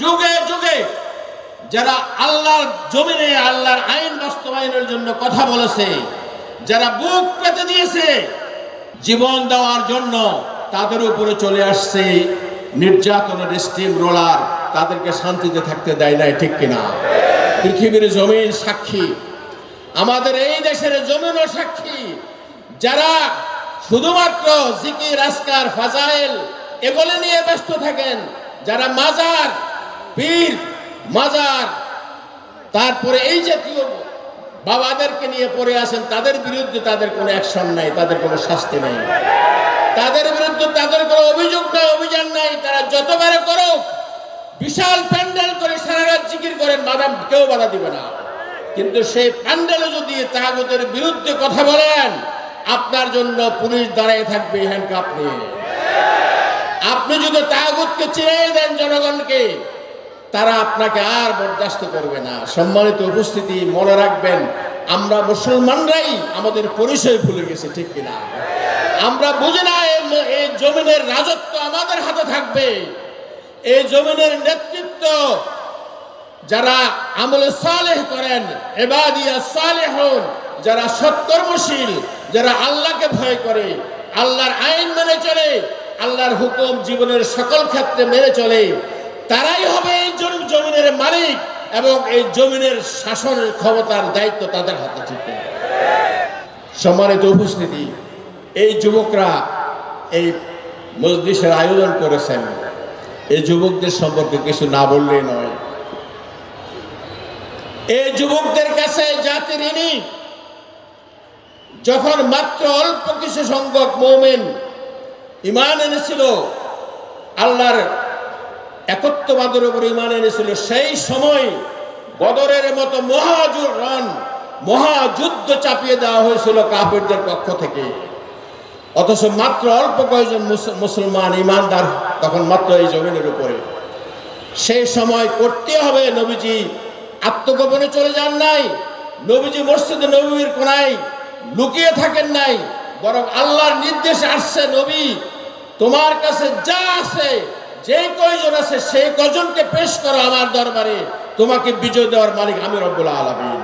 যুগে যুগে যারা আল্লাহর জমিনে, আল্লাহর আইন বাস্তবায়নের জন্য কথা বলেছে, যারা বুক পেতে দিয়েছে, জীবন দেওয়ার জন্য তাদের উপরে চলে আসছে নির্যাতনের স্টিম রোলার তাদেরকে শান্তিতে থাকতে দেয় নাই, ঠিক কিনা? পৃথিবীর জমিন সাক্ষী, আমাদের এই দেশের জমিনও সাক্ষী, যারা শুধুমাত্র জিকির আসকার ফাজাইল, এগুলো নিয়ে ব্যস্ত থাকেন, যারা মাজার পীর, মাজার, তারপরে এই জাতীয় বাবাদেরকে নিয়ে পড়ে আসেন তাদের বিরুদ্ধে তাদের কোনো অ্যাকশন নাই, তাদের কোনো শাস্তি নাই। তাদের বিরুদ্ধে তাদের কোনো অভিযোগ নাই, অভিযান নাই, তারা যতবারে করুক, বিশাল প্যান্ডেল করে সারা রাত জিকির করেন, মাদাম কেউ বাধা দিবে না। কিন্তু সেই প্যান্ডেলে যদি তাগতের বিরুদ্ধে কথা বলেন, আপনার জন্য পুলিশ দাঁড়িয়ে থাকবে হ্যান্ডকাপ নিয়ে। আপনি যদি তাগুতকে চিনিয়ে দেন জনগণকে তারা আপনাকে আর বরদাস্ত করবে না। সম্মানিত উপস্থিতি, মনে রাখবেন, আমরা মুসলমানরাই আমাদের পরিচয় ভুলে গেছে, ঠিক কিনা? আমরা বুঝি না এই- জমিনের রাজত্ব আমাদের হাতে থাকবে। এই জমিনের নেতৃত্ব যারা আমলে সালেহ করেন, এবাদিয়া সালেহন, যারা সৎকর্মশীল, যারা আল্লাহকে ভয় করে, আল্লাহর আইন মেনে চলে, আল্লাহর হুকুম জীবনের সকল ক্ষেত্রে মেনে চলে তারাই হবে এই জমি- জমিনের মালিক এবং এই জমিনের শাসনের ক্ষমতার দায়িত্ব তাদের হাতে ঠিক সম্মানিত উপস্থিতি, এই যুবকরা এই মজলিসের আয়োজন করেছেন। এই যুবকদের সম্পর্কে কিছু না বললেই নয়। এই যুবকদের কাছে জাতির ঋণী যখন মাত্র অল্প কিছু সংখ্যক মৌমেন ইমান এনেছিল, আল্লাহর একত্ববাদের উপর ইমান এনেছিল। সেই সময় বদরের মতো মহাজুরন মহাযুদ্ধ চাপিয়ে দেওয়া হয়েছিল কাফেরদের পক্ষ থেকে। অথচ মাত্র অল্প কয়েকজন মুসলমান ইমানদার তখন মাত্র এই জমিনের উপরে। সেই সময় করতে হবে নবীজি, আত্মগোপনে চলে যান নাই, নবীজি মসজিদে নবীর কোনায় লুকিয়ে থাকেন নাই, বরং আল্লাহর নির্দেশ আসছে, নবী, তোমার কাছে যা আছে যে কয়জন আছে, সেই কজনকে পেশ করো আমার দরবারে তোমাকে বিজয় দেওয়ার মালিক আমি রব্বুল আলমিন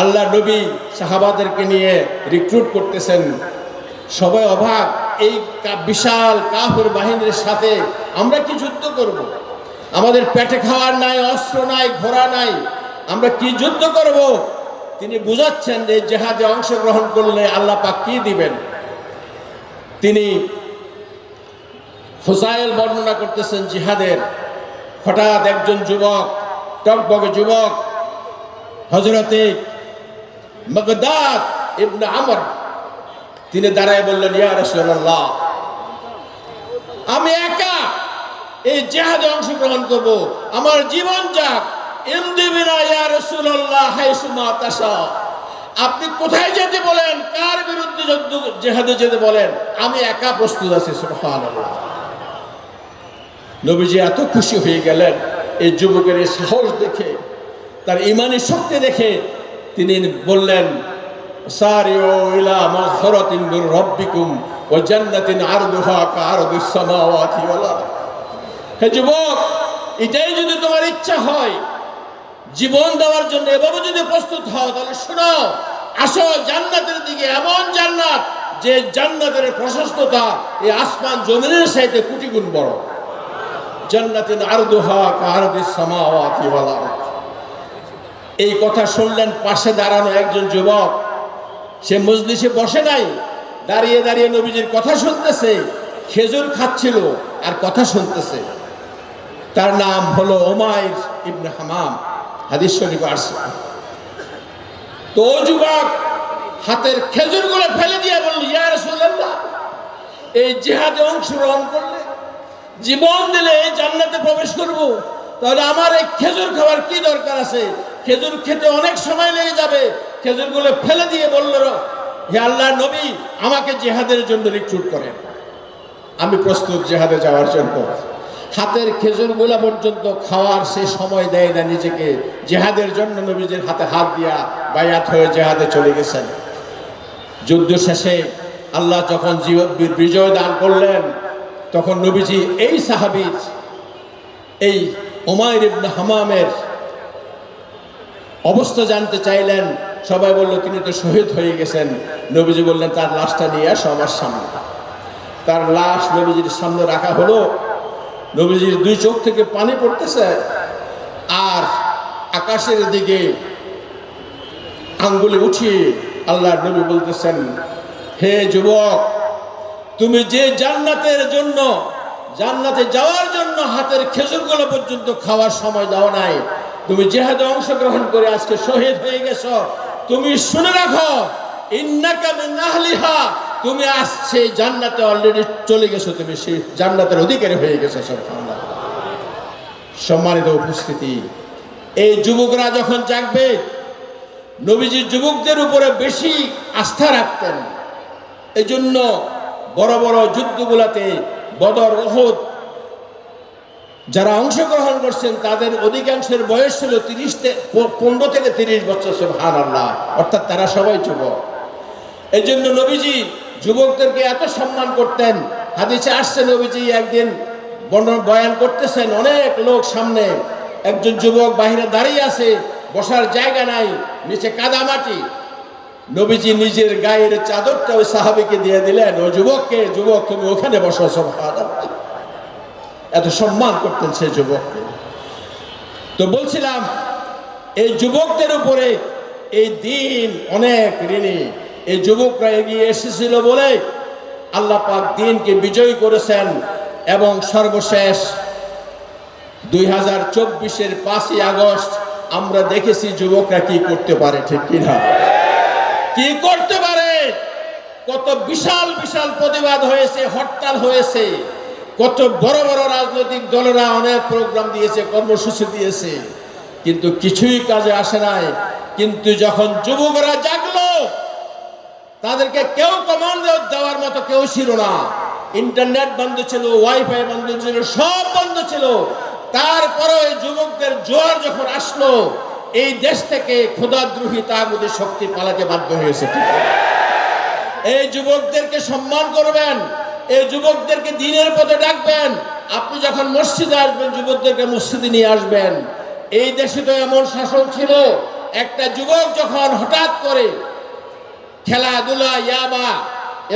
আল্লাহ নবী সাহাবাদেরকে নিয়ে রিক্রুট করতেছেন সবাই অভাব এই বিশাল কাফের বাহিনীর সাথে আমরা কি যুদ্ধ করব। আমাদের পেটে খাওয়ার নাই, অস্ত্র নাই, ঘোড়া নাই, আমরা কি যুদ্ধ করব। তিনি বুঝাচ্ছেন যে জেহাদে অংশগ্রহণ করলে আল্লাহ পাক কি দিবেন তিনি ফুসাইল বর্ণনা করতেছেন জিহাদের হঠাৎ একজন যুবক, টকবগে যুবক হজরতে মগদাদ আমর। তিনি দাঁড়ায় বললেন, ইয়া রাসূলুল্লাহ, আমি একা এই জেহাদে অংশগ্রহণ করব। আমার জীবন যাক। ইমদি বিনা ইয়া রাসূলুল্লাহ তাশা। আপনি কোথায় যেতে বলেন? কার বিরুদ্ধে যুদ্ধ, জেহাদে যেতে বলেন? আমি একা প্রস্তুত আছি, সুবহানাল্লাহ। নবীজি এত খুশি হয়ে গেলেন। এই যুবকের এই সাহস দেখে, তার ইমানি শক্তি দেখে তিনি বললেন ইলা হে যুবক যদি তোমার ইচ্ছা হয়, জীবন দেওয়ার জন্য যদি প্রস্তুত তাহলে শোনো, আসো জান্নাতের দিকে, এমন জান্নাত যে জান্নাতের প্রশস্ততা এই আসমান জমিনের সাইতে কোটি গুণ বড়। জান্নাতিন আরদুহা কাআরদিস সামাওয়াতি ওয়াল আরদ। এই কথা শুনলেন, পাশে দাঁড়ানো একজন যুবক, সে মজলিসে বসে নাই, দাঁড়িয়ে দাঁড়িয়ে নবীজির কথা শুনতেছে, খেজুর খাচ্ছিল আর কথা শুনতেছে। তার নাম হলো ওমাইর ইবনে হামাম। হাদিস শরীফ আসছে। তো যুবক হাতের খেজুরগুলো ফেলে দিয়ে বলল, ইয়া রাসূলুল্লাহ, এই জিহাদে অংশগ্রহণ করলে জীবন দিলে জান্নাতে প্রবেশ করব। তাহলে আমার এই খেজুর খাওয়ার কি দরকার আছে? খেজুর খেতে অনেক সময় লেগে যাবে। খেজুরগুলো ফেলে দিয়ে বলল হে আল্লাহ নবী, আমাকে জেহাদের জন্য রিক্রুট করেন। আমি প্রস্তুত জেহাদে যাওয়ার জন্য। হাতের খেজুরগুলো পর্যন্ত খাওয়ার সে সময় দেয় না নিজেকে। জেহাদের জন্য নবীজির হাতে হাত দিয়া বায়াত হয়ে জেহাদে চলে গেছেন। যুদ্ধ শেষে আল্লাহ যখন জীব- বিজয় দান করলেন তখন নবীজি, এই সাহাবিজ এই ওমায়ের ইবনে হামামের অবস্থা জানতে চাইলেন। সবাই বলল, তিনি তো শহীদ হয়ে গেছেন। নবীজি বললেন, তার লাশটা নিয়ে আসো আমার সামনে। তার লাশ নবীজির সামনে রাখা হলো। নবীজির দুই চোখ থেকে পানি পড়তেছে আর আকাশের দিকে আঙ্গুলি উঠিয়ে আল্লাহ নবী বলতেছেন, হে যুবক তুমি যে জান্নাতের জন্য, জান্নাতে যাওয়ার জন্য হাতের খেজুরগুলো পর্যন্ত খাওয়ার সময় দাও নাই। তুমি জেহাদে অংশগ্রহণ করে আজকে শহীদ হয়ে গেছো। তুমি শুনে রাখো তুমি আসছে জান্নাতে অলরেডি চলে গেছো, তুমি সেই জান্নাতের অধিকারী হয়ে গেছো সম্মানিত উপস্থিতি, এই যুবকরা যখন জাগবে, নবীজি যুবকদের উপরে বেশি আস্থা রাখতেন। এই জন্য বড় বড় যুদ্ধগুলাতে বদর ওহদ যারা অংশগ্রহণ করছেন, তাদের অধিকাংশের বয়স ছিল তিরিশ পনেরো থেকে তিরিশ বছর হার আল্লাহ অর্থাৎ তারা সবাই যুবক। এই জন্য নবীজি যুবকদেরকে এত সম্মান করতেন। হাদিসে আসছে নবীজি একদিন বয়ান করতেছেন, অনেক লোক সামনে, একজন যুবক বাহিরে দাঁড়িয়ে আছে, বসার জায়গা নাই, নিচে কাদা মাটি। নবীজি নিজের গায়ের চাদরটা ওই সাহাবিকে দিয়ে দিলেন, ও যুবককে, যুবক, তুমি ওখানে বসো, সুবহানাল্লাহ। এত সম্মান করতেন সেই যুবককে। তো বলছিলাম, এই যুবকদের উপরে এই দিন অনেক ঋণী। এই যুবকরা এগিয়ে এসেছিল বলে আল্লাহ পাক দিনকে বিজয়ী করেছেন এবং সর্বশেষ দুই হাজার চব্বিশের পাঁচই আগস্ট আমরা দেখেছি যুবকরা কি করতে পারে, ঠিক কিনা? কি করতে পারে? কত বিশাল বিশাল প্রতিবাদ হয়েছে, হরতাল হয়েছে। কত বড় বড় রাজনৈতিক দলেরা অনেক প্রোগ্রাম দিয়েছে, কর্মসূচি দিয়েছে। কিন্তু কিছুই কাজে আসে নাই। কিন্তু যখন যুবকরা জাগলো, তাদেরকে কেউ কমান্ড দেওয়ার মতো কেউ ছিল না। ইন্টারনেট বন্ধ ছিল ওয়াইফাই বন্ধ ছিল, সব বন্ধ ছিল। তারপরে যুবকদের জোয়ার যখন আসলো এই দেশ থেকে ক্ষুদাদ্রোহী তাগুদি শক্তি পালাতে বাধ্য হয়েছে। এই যুবকদেরকে সম্মান করবেন, এই যুবকদেরকে দিনের পথে ডাকবেন। আপনি যখন মসজিদে আসবেন, যুবকদেরকে মসজিদে নিয়ে আসবেন। এই দেশে তো এমন শাসন ছিল, একটা যুবক যখন হঠাৎ করে খেলাধুলা, ইয়াবা,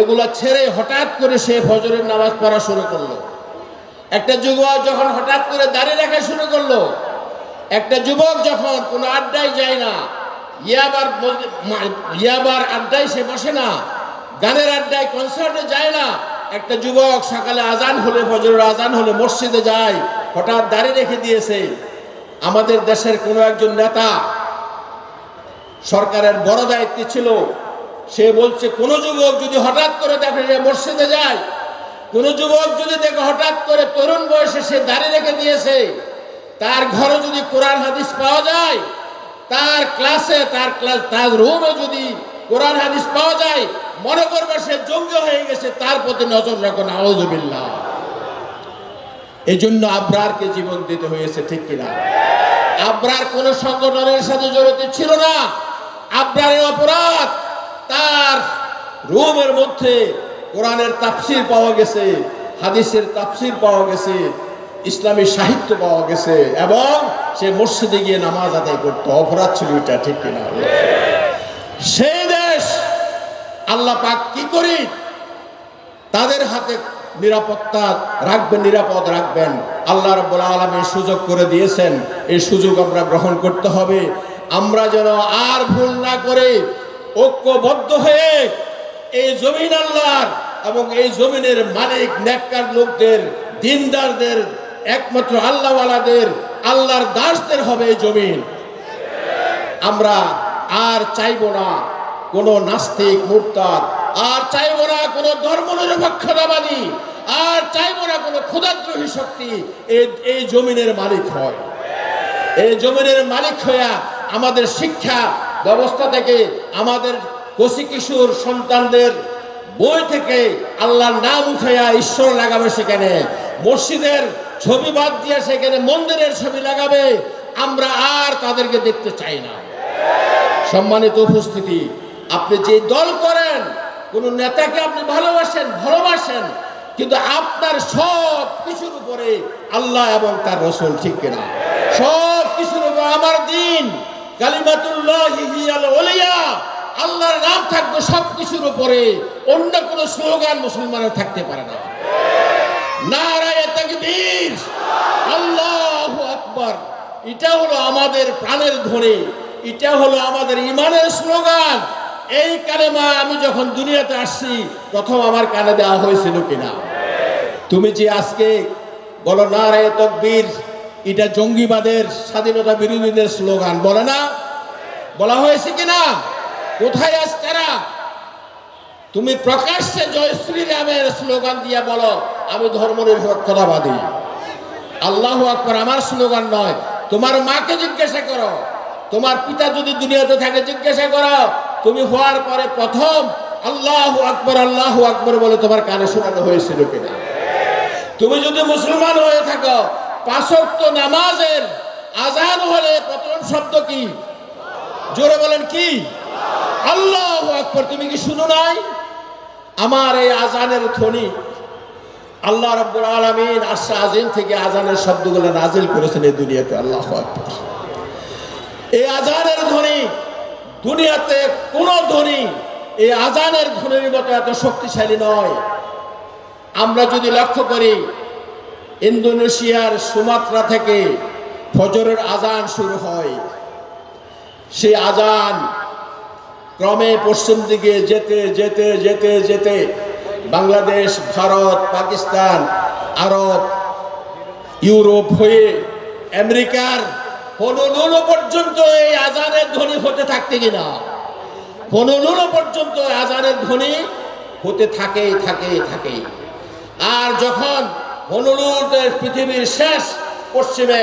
এগুলা ছেড়ে হঠাৎ করে সে ফজরের নামাজ পড়া শুরু করল। একটা যুবক যখন হঠাৎ করে দাঁড়িয়ে রাখা শুরু করল একটা যুবক যখন কোনো আড্ডায় যায় না, ইয়াবার ইয়াবার আড্ডায় সে বসে না, গানের আড্ডায় কনসার্টে যায় না, একটা যুবক সকালে আজান হলে, ফজরের আজান হলে মসজিদে যায়, হঠাৎ দাঁড়িয়ে রেখে দিয়েছে, আমাদের দেশের কোনো একজন নেতা সরকারের বড় দায়িত্ব ছিল, সে বলছে, কোন যুবক যদি হঠাৎ করে দেখে যে মসজিদে যায়, কোন যুবক যদি দেখে হঠাৎ করে তরুণ বয়সে সে দাঁড়িয়ে রেখে দিয়েছে তার ঘরে যদি কোরআন হাদিস পাওয়া যায়, তার ক্লাসে তার ক্লাস তার রুমে যদি কোরআন হাদিস পাওয়া যায়, মনে করবে সে জঙ্গি হয়ে গেছে, তার প্রতি নজর রাখুন আউজবিল্লাহ এই জন্য আব্রারকে জীবন দিতে হয়েছে, ঠিক কিনা? আব্রার কোন সংগঠনের সাথে জড়িত ছিল না। আব্রারের অপরাধ, তার রুমের মধ্যে কোরআনের তাফসির পাওয়া গেছে, হাদিসের তাফসির পাওয়া গেছে। ইসলামী সাহিত্য পাওয়া গেছে এবং সে মসজিদে গিয়ে নামাজ আদায় করতো। অপরাধ ছিল এটা, ঠিক কিনা? সেই দেশ আল্লাহ পাক কি করি? তাদের হাতে নিরাপত্তা রাখবেন, নিরাপদ রাখবেন। আল্লাহ রব্বুল আলমী সুযোগ করে দিয়েছেন। এই সুযোগ আমরা গ্রহণ করতে হবে। আমরা যেন আর ভুল না করে, ঐক্যবদ্ধ হয়ে এই জমিন আল্লাহর এবং এই জমিনের মালিক, নেককার লোকদের, দিনদারদের একমাত্র আল্লাহওয়ালাদের, আল্লাহর দাসদের হবে এই জমিন। আমরা আর চাইব না কোন নাস্তিক, মুরতাদ, আর চাইব না কোন ধর্ম নিরপেক্ষতাবাদী আর চাইব না কোন ক্ষুদাদ্রোহী শক্তি এই জমিনের মালিক হয়। এই জমিনের মালিক হইয়া আমাদের শিক্ষা ব্যবস্থা থেকে আমাদের কচি কিশোর সন্তানদের বই থেকে আল্লাহর নাম উঠাইয়া ঈশ্বর লাগাবে সেখানে। মসজিদের ছবি বাদ দিয়ে সেখানে মন্দিরের ছবি লাগাবে, আমরা আর তাদেরকে দেখতে চাই না। সম্মানিত উপস্থিতি, আপনি যে দল করেন, কোন নেতাকে আপনি ভালোবাসেন ভালোবাসেন, কিন্তু আপনার সব কিছুর উপরে আল্লাহ এবং তার রসুল ঠিক কিনা? সব কিছুর উপর আমার দিন আল্লাহর নাম থাকবে সব কিছুর উপরে, অন্য কোনো স্লোগান মুসলমানের থাকতে পারে না। নারায় তাকবীর। আল্লাহু আকবার। এটা হলো আমাদের প্রাণের ধ্বনি। এটা হলো আমাদের ইমানের স্লোগান। এই কালেমা আমি যখন দুনিয়াতে আসছি, প্রথম আমার কানে দেওয়া হয়েছিল কিনা? তুমি যে আজকে বলো না নারায় তকবীর, এটা জঙ্গিবাদের স্বাধীনতা বিরোধীদের স্লোগান, বলে না? বলা হয়েছে কিনা? কোথায় আজ তারা? তুমি প্রকাশ্যে জয় শ্রীরামের স্লোগান দিয়া বলো, আমি ধর্মনিরপেক্ষতাবাদী আল্লাহ আকবর আমার স্লোগান নয়। তোমার মাকে জিজ্ঞাসা করো। তোমার পিতা যদি দুনিয়াতে থাকে জিজ্ঞাসা করো। তুমি হওয়ার পরে প্রথম আল্লাহ আকবর আল্লাহ আকবর বলে তোমার কানে শোনানো হয়েছিল কিনা? তুমি যদি মুসলমান হয়ে থাকো, পাঁচক্ত নামাজের আজান হলে প্রথম শব্দ কি? জোরে বলেন কি? আল্লাহ আকবর। তুমি কি শুনো নাই? আমার এই আজানের ধ্বনি আল্লাহ রব্বুল আলমিন আশা আজিম থেকে আজানের শব্দগুলো নাজিল করেছেন এই দুনিয়াতে, আল্লাহ এই আজানের ধ্বনি, দুনিয়াতে কোন ধ্বনি, এই আজানের ধ্বনির মতো এত শক্তিশালী নয়। আমরা যদি লক্ষ্য করি, ইন্দোনেশিয়ার সুমাত্রা থেকে ফজরের আজান শুরু হয়। সেই আজান ক্রমে পশ্চিম দিকে যেতে যেতে যেতে যেতে বাংলাদেশ, ভারত, পাকিস্তান, আরব, ইউরোপ হয়ে আমেরিকার হনুলুলো পর্যন্ত এই আজানের ধ্বনি হতে থাকতে কিনা হনুলুলো পর্যন্ত আজানের ধ্বনি হতে থাকে থাকে থাকে আর যখন হনুলুদের পৃথিবীর শেষ পশ্চিমে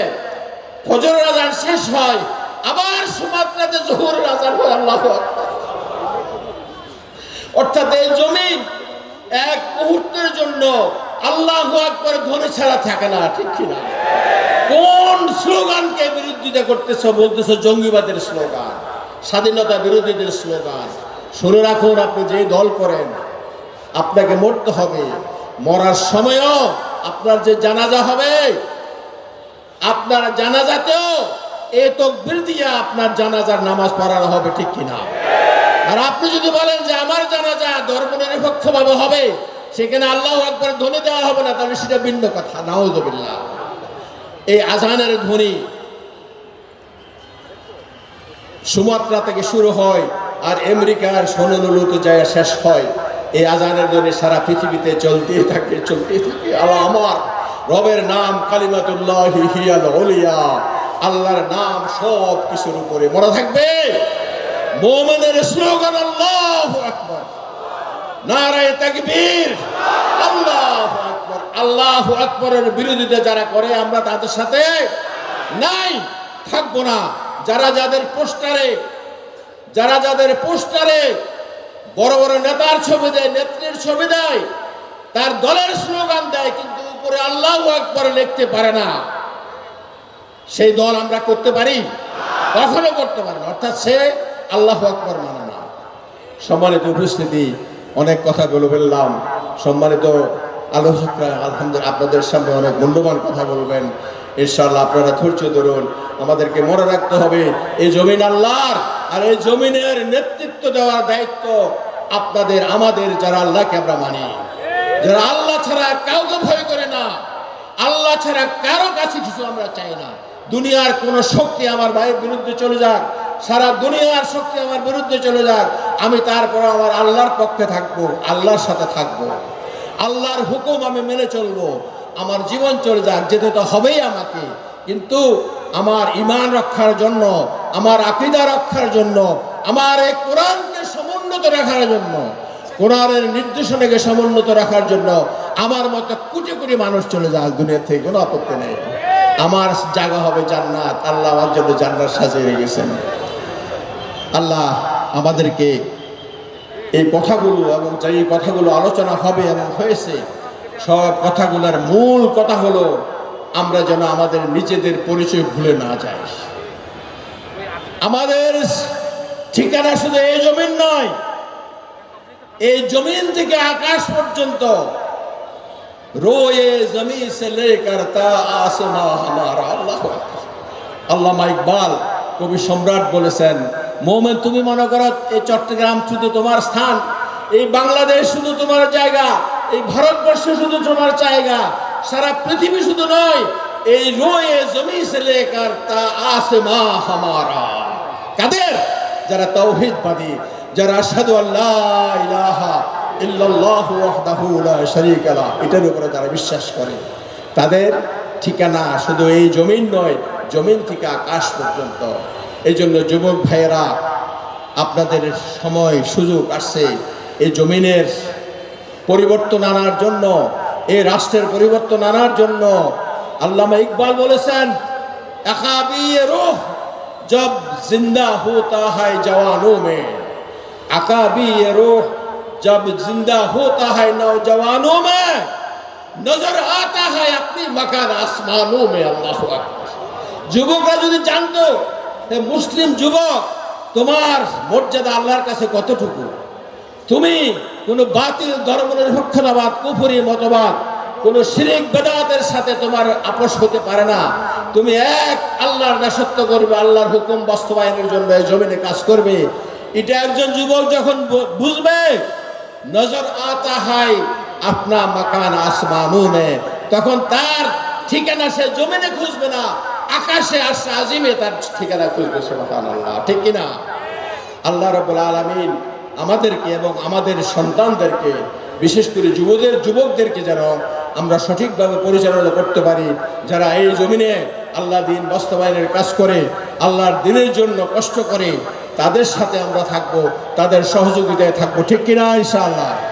ফজর আজান শেষ হয়, আবার সুমাত্রাতে জহুর আজান হয়, আল্লাহ। অর্থাৎ এই জমিন এক মুহূর্তের জন্য আল্লাহ আকবর ধ্বনি ছাড়া থাকে না, ঠিক কিনা? কোন স্লোগানকে বিরোধিতা করতেছ, বলতেছ জঙ্গিবাদের স্লোগান, স্বাধীনতা বিরোধীদের স্লোগান। শুনে রাখুন, আপনি যে দল করেন, আপনাকে মরতে হবে। মরার সময়ও আপনার যে জানাজা হবে, আপনার জানাজাতেও এ তকবির দিয়ে আপনার জানাজার নামাজ পড়ানো হবে, ঠিক কিনা? আর আপনি যদি বলেন যে আমার জানাজা ধর্ম নিরপেক্ষ ভাবে হবে, সেখানে আল্লাহ একবার ধ্বনি দেওয়া হবে না, তাহলে সেটা ভিন্ন কথা। নাউজবিল্লাহ। এই আজানের ধ্বনি সুমাত্রা থেকে শুরু হয় আর আমেরিকার সোনালুতে যায়, শেষ হয়। এই আজানের ধ্বনি সারা পৃথিবীতে চলতেই থাকে চলতেই থাকে। আল্লাহ আমার রবের নাম কালিমাতুল্লাহ হিয়াল আল্লাহর নাম সব কিছুর উপরে। মনে থাকবে? মোমেনের স্লোগান, আল্লাহ আকবর। নারায় তাকবীর, আল্লাহ আকবর। আল্লাহ আকবরের বিরোধিতা যারা করে, আমরা তাদের সাথে নাই, থাকব না। যারা যাদের পোস্টারে, যারা যাদের পোস্টারে বড় বড় নেতার ছবি দেয়, নেত্রীর ছবি দেয়, তার দলের স্লোগান দেয়, কিন্তু উপরে আল্লাহ আকবর লিখতে পারে না। সেই দল আমরা করতে পারি? কখনো করতে পারি অর্থাৎ সে আল্লাহ আকবর মানে না। সম্মানিত উপস্থিতি, অনেক কথা বলে ফেললাম। সম্মানিত আলোচকরা আলহামদুলিল্লাহ আপনাদের সামনে অনেক মূল্যবান কথা বলবেন। ইনশাআল্লাহ আপনারা ধৈর্য ধরুন। আমাদেরকে মনে রাখতে হবে, এই জমিন আল্লাহর, আর এই জমিনের নেতৃত্ব দেওয়ার দায়িত্ব আপনাদের, আমাদের, যারা আল্লাহকে আমরা মানি। যারা আল্লাহ ছাড়া কাউকে ভয় করে না, আল্লাহ ছাড়া কারও কাছে কিছু আমরা চাই না। দুনিয়ার কোন শক্তি আমার ভাইয়ের বিরুদ্ধে চলে যাক, সারা দুনিয়ার শক্তি আমার বিরুদ্ধে চলে যাক, আমি তারপর আমার আল্লাহর পক্ষে থাকব, আল্লাহর সাথে থাকব। আল্লাহর হুকুম আমি মেনে চলবো, আমার জীবন চলে যাক, যেতে তো হবেই আমাকে। কিন্তু আমার ইমান রক্ষার জন্য, আমার আকিদা রক্ষার জন্য, আমার এই কোরআনকে সমুন্নত রাখার জন্য, কোরআনের নির্দেশনাকে সমুন্নত রাখার জন্য আমার মতো কোটি কোটি মানুষ চলে যাক দুনিয়া থেকে কোনো আপত্তি নেই। আমার জায়গা হবে জান্নাত। আল্লাহ আমার জন্য জান্নাত সাজিয়ে রেখেছেন। আল্লাহ আমাদেরকে এই কথাগুলো এবং যে এই কথাগুলো আলোচনা হবে এবং হয়েছে, সব কথাগুলোর মূল কথা হলো, আমরা যেন আমাদের নিজেদের পরিচয় ভুলে না যাই। আমাদের ঠিকানা শুধু এই জমিন নয়, এই জমিন থেকে আকাশ পর্যন্ত रोए जमी से लेकर ता आसमा हमारा अल्लाह আল্লামা ইকবাল কবি সম্রাট বলেছেন মোমেন তুমি মনে করো এই চট্টগ্রাম শুধু তোমার স্থান এই বাংলাদেশ শুধু তোমার জায়গা এই ভারতবর্ষ শুধু তোমার জায়গা সারা পৃথিবী শুধু নয় এই রোয়ে জমি সে লেকার তা আসমা হামারা কাদের যারা তৌহিদবাদী যারা আশহাদু আল্লাহ ইলাহা এটার উপরে তারা বিশ্বাস করে। তাদের ঠিকানা শুধু এই জমিন নয়, জমিন থেকে আকাশ পর্যন্ত। এই জন্য যুবক ভাইয়েরা, আপনাদের সময়, সুযোগ আসছে। এই জমিনের পরিবর্তন আনার জন্য, এই রাষ্ট্রের পরিবর্তন আনার জন্য আল্লামা ইকবাল বলেছেন জব জিন্দা হোতা হয় জওয়ানো মে আকাবি রোহ जब जिंदा होता है नौजवानों में नजर आता है अपनी मकान आसमानों में अल्लाह আকবার যুবকরা যদি জানতো যে মুসলিম যুবক তোমার মর্যাদা আল্লাহর কাছে কতটুকু তুমি কোনো বাতিল ধর্মনিরপেক্ষতাবাদ কুফুরি মতবাদ কোন শিরিক বেদাতের সাথে তোমার আপোষ হতে পারে না তুমি এক আল্লাহর দাসত্ব করবে আল্লাহর হুকুম বাস্তবায়নের জন্য এই জমিনে কাজ করবে এটা একজন যুবক যখন বু- বুঝবে নজর আতা হয় আপনা মাকান আসমানু মে তখন তার ঠিকানা সে জমিনে খুঁজবে না, আকাশে আসছে আজিমে তার ঠিকানা খুঁজবে সে আল্লাহ ঠিক কিনা আল্লাহ রবুল আলমিন আমাদেরকে এবং আমাদের সন্তানদেরকে, বিশেষ করে যুবদের, যুবকদেরকে যেন আমরা সঠিকভাবে পরিচালনা করতে পারি, যারা এই জমিনে আল্লাহ দিন বাস্তবায়নের কাজ করে, আল্লাহর দিনের জন্য কষ্ট করে তাদের সাথে আমরা থাকব তাদের সহযোগিতায় থাকব। ঠিক কিনা ইনশাআল্লাহ?